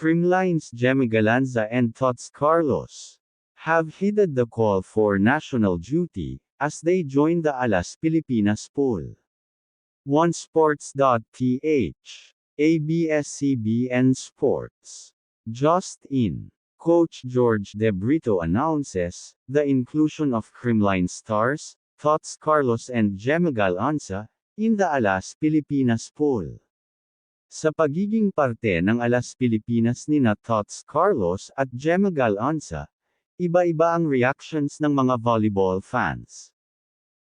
Crimlines Jemmy Galanza and Tots Carlos have heeded the call for national duty as they join the Alas Pilipinas pool. OneSports.ph ABS-CBN Sports Just in. Coach George De Brito announces the inclusion of Crimline stars, Tots Carlos and Jemigal Ansa, in the Alas Pilipinas pool. Sa pagiging parte ng Alas Pilipinas ni na Tots Carlos at Jemigal Ansa, iba-iba ang reactions ng mga volleyball fans.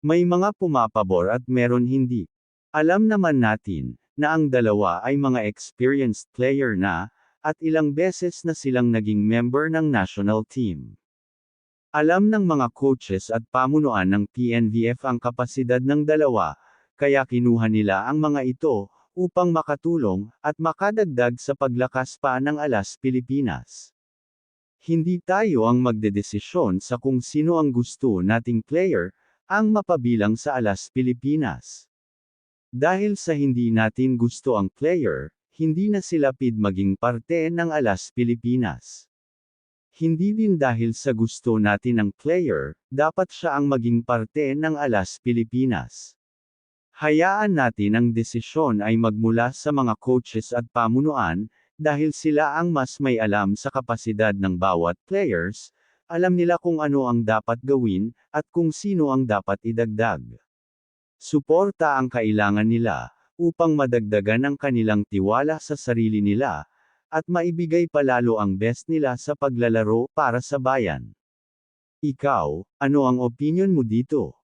May mga pumapabor at meron hindi. Alam naman natin, na ang dalawa ay mga experienced player na, at ilang beses na silang naging member ng national team. Alam ng mga coaches at pamunuan ng PNVF ang kapasidad ng dalawa, kaya kinuha nila ang mga ito, upang makatulong, at makadagdag sa paglakas pa ng Alas Pilipinas. Hindi tayo ang magdedesisyon sa kung sino ang gusto nating player, ang mapabilang sa Alas Pilipinas. Dahil sa hindi natin gusto ang player, hindi na sila pid maging parte ng Alas Pilipinas. Hindi din dahil sa gusto natin ng player, dapat siya ang maging parte ng Alas Pilipinas. Hayaan natin ang desisyon ay magmula sa mga coaches at pamunuan, dahil sila ang mas may alam sa kapasidad ng bawat players, alam nila kung ano ang dapat gawin, at kung sino ang dapat idagdag. Suporta ang kailangan nila, upang madagdagan ang kanilang tiwala sa sarili nila, at maibigay palalo ang best nila sa paglalaro para sa bayan. Ikaw, ano ang opinion mo dito?